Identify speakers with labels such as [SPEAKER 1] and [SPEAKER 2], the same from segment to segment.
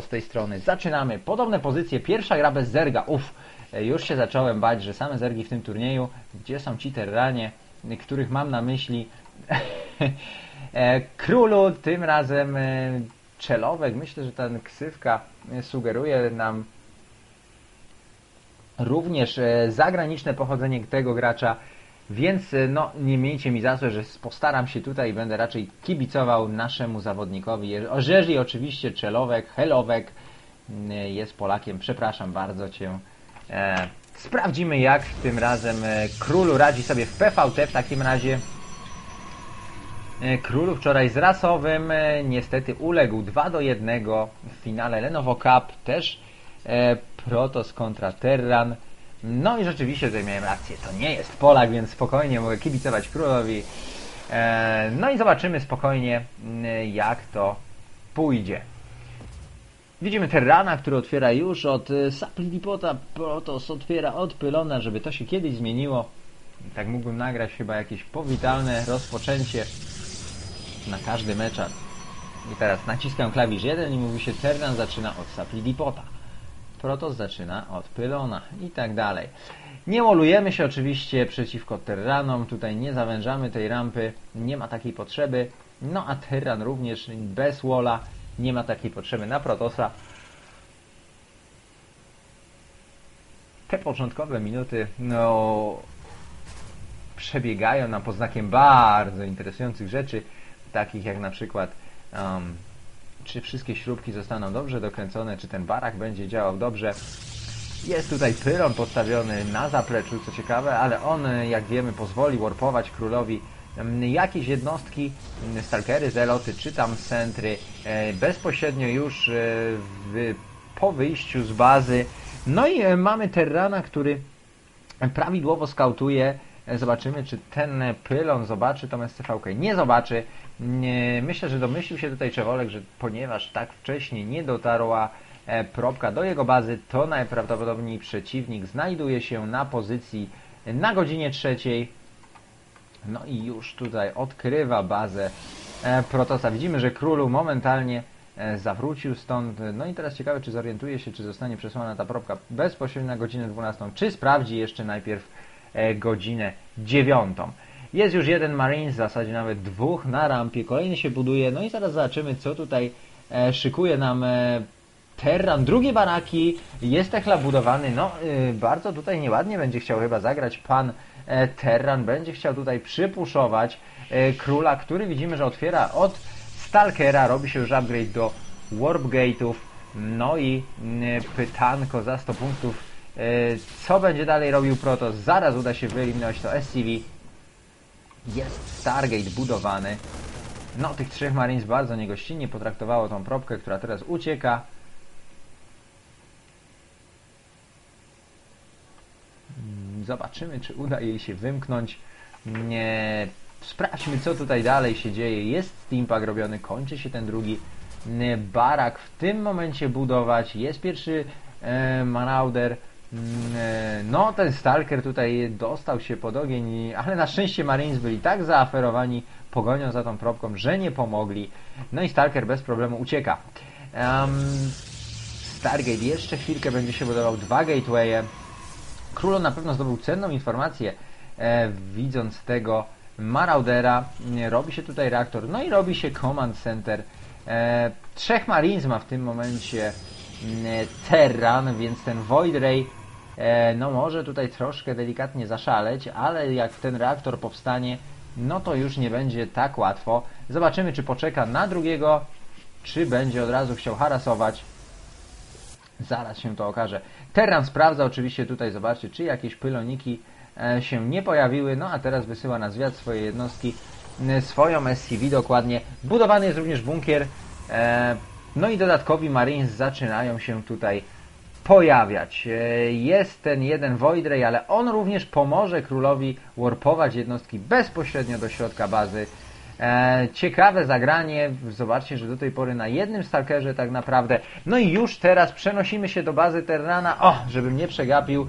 [SPEAKER 1] Z tej strony. Zaczynamy. Podobne pozycje. Pierwsza gra bez zerga. Uff, e, już się zacząłem bać, że same zergi w tym turnieju. Gdzie są ci terranie, których mam na myśli? E, Królu, tym razem e, Czelowek. Myślę, że ten ksywka sugeruje nam również zagraniczne pochodzenie tego gracza, więc e, no, nie miejcie mi za złe, że postaram się tutaj i będę raczej kibicował naszemu zawodnikowi. Je- Jeżeli oczywiście Czelowek, Helowek m, jest Polakiem, przepraszam bardzo Cię. E, sprawdzimy jak tym razem e, Królu radzi sobie w PVT w takim razie. E, Królu wczoraj z rasowym e, niestety uległ 2 do 1 w finale Lenovo Cup też e, Protos kontra Terran. No i rzeczywiście tutaj miałem rację, to nie jest Polak, więc spokojnie mogę kibicować Królowi. E, no i zobaczymy spokojnie m, jak to pójdzie. Widzimy Terrana, który otwiera już od e, Saplidipota, Protos otwiera od Pylona, żeby to się kiedyś zmieniło. Tak mógłbym nagrać chyba jakieś powitalne rozpoczęcie na każdy meczar. I teraz naciskam klawisz 1 i mówi się Terran zaczyna od Saplidipota. Protos zaczyna od Pylona i tak dalej. Nie molujemy się oczywiście przeciwko Terranom, tutaj nie zawężamy tej rampy, nie ma takiej potrzeby. No a Terran również bez walla nie ma takiej potrzeby na Protosa. Te początkowe minuty, no, przebiegają nam pod znakiem bardzo interesujących rzeczy, takich jak na przykład um, czy wszystkie śrubki zostaną dobrze dokręcone, czy ten barak będzie działał dobrze. Jest tutaj pylon postawiony na zapleczu, co ciekawe, ale on, jak wiemy, pozwoli warpować królowi em, jakieś jednostki, m, stalkery, zeloty, czy tam centry, e, bezpośrednio już e, w, po wyjściu z bazy. No i e, mamy Terrana, który prawidłowo skautuje. E, Zobaczymy, czy ten pylon zobaczy tą SCV-kę. Nie zobaczy. Myślę, że domyślił się tutaj Czewolek, że ponieważ tak wcześnie nie dotarła e, probka do jego bazy, to najprawdopodobniej przeciwnik znajduje się na pozycji na godzinie trzeciej. No i już tutaj odkrywa bazę e, Protosa. Widzimy, że królu momentalnie e, zawrócił stąd. No i teraz ciekawe, czy zorientuje się, czy zostanie przesłana ta probka bezpośrednio na godzinę 12, czy sprawdzi jeszcze najpierw e, godzinę 9. Jest już jeden Marines, w zasadzie nawet dwóch na rampie, kolejny się buduje, no i zaraz zobaczymy, co tutaj e, szykuje nam e, Terran. Drugie baraki, jest techla budowany, no bardzo tutaj nieładnie będzie chciał chyba zagrać pan e, Terran, będzie chciał tutaj przypuszować e, króla, który widzimy, że otwiera od Stalkera, robi się już upgrade do Warp Gate'ów, no i pytanko za 100 punktów, e, co będzie dalej robił Protoss, zaraz uda się wyeliminować to SCV, jest Stargate budowany. No, tych trzech Marines bardzo niegościnnie potraktowało tą probkę, która teraz ucieka. Mm, Zobaczymy, czy uda jej się wymknąć. Nie. Sprawdźmy, co tutaj dalej się dzieje. Jest steampunk robiony, kończy się ten drugi mm, barak w tym momencie budować. Jest pierwszy e. Mm, e, No, ten Stalker tutaj dostał się pod ogień, ale na szczęście Marines byli tak zaaferowani pogonią za tą probką, że nie pomogli. No i Stalker bez problemu ucieka. Um, Stargate jeszcze chwilkę będzie się budował dwa gatewaye. Królo na pewno zdobył cenną informację, e, widząc tego Maraudera. Robi się tutaj reaktor, no i robi się Command Center. E, trzech Marines ma w tym momencie mm, Terran, więc ten Void Ray e, no może tutaj troszkę delikatnie zaszaleć, ale jak ten reaktor powstanie, no to już nie będzie tak łatwo. Zobaczymy, czy poczeka na drugiego, czy będzie od razu chciał harasować. Zaraz się to okaże. Terran sprawdza oczywiście tutaj, zobaczcie, czy jakieś pyloniki e, się nie pojawiły. No a teraz wysyła na zwiat swoje jednostki, e, swoją SCV dokładnie. Budowany jest również bunkier. E, no i dodatkowi Marines zaczynają się tutaj pojawiać. Jest ten jeden Void Ray, ale on również pomoże królowi warpować jednostki bezpośrednio do środka bazy. E, ciekawe zagranie. Zobaczcie, że do tej pory na jednym stalkerze tak naprawdę. No i już teraz przenosimy się do bazy Terrana. O, żebym nie przegapił.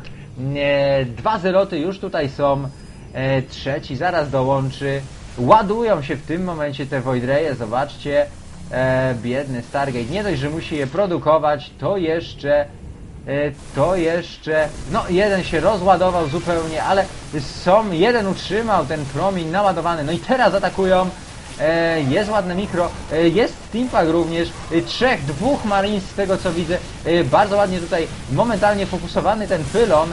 [SPEAKER 1] E, dwa zeloty już tutaj są. E, trzeci zaraz dołączy. Ładują się w tym momencie te Void Raye. Zobaczcie. Biedny Stargate. Nie dość, że musi je produkować, to jeszcze to jeszcze, no jeden się rozładował zupełnie, ale są, jeden utrzymał ten promień naładowany, no i teraz atakują, e, jest ładne mikro, e, jest Steampunk również, e, trzech, dwóch Marines z tego co widzę, e, bardzo ładnie tutaj momentalnie fokusowany ten pylon,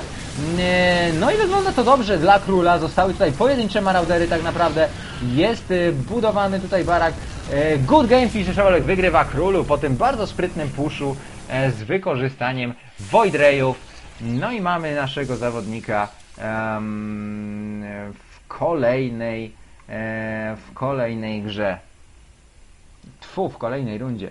[SPEAKER 1] E, No i wygląda to dobrze dla króla. Zostały tutaj pojedyncze maraudery tak naprawdę. Jest e, budowany tutaj barak. E, Good Game Fish Szewelek wygrywa królu po tym bardzo sprytnym puszu. e, z wykorzystaniem Void Rayów. No i mamy naszego zawodnika em, w kolejnej e, w kolejnej grze. Tfu, w kolejnej rundzie.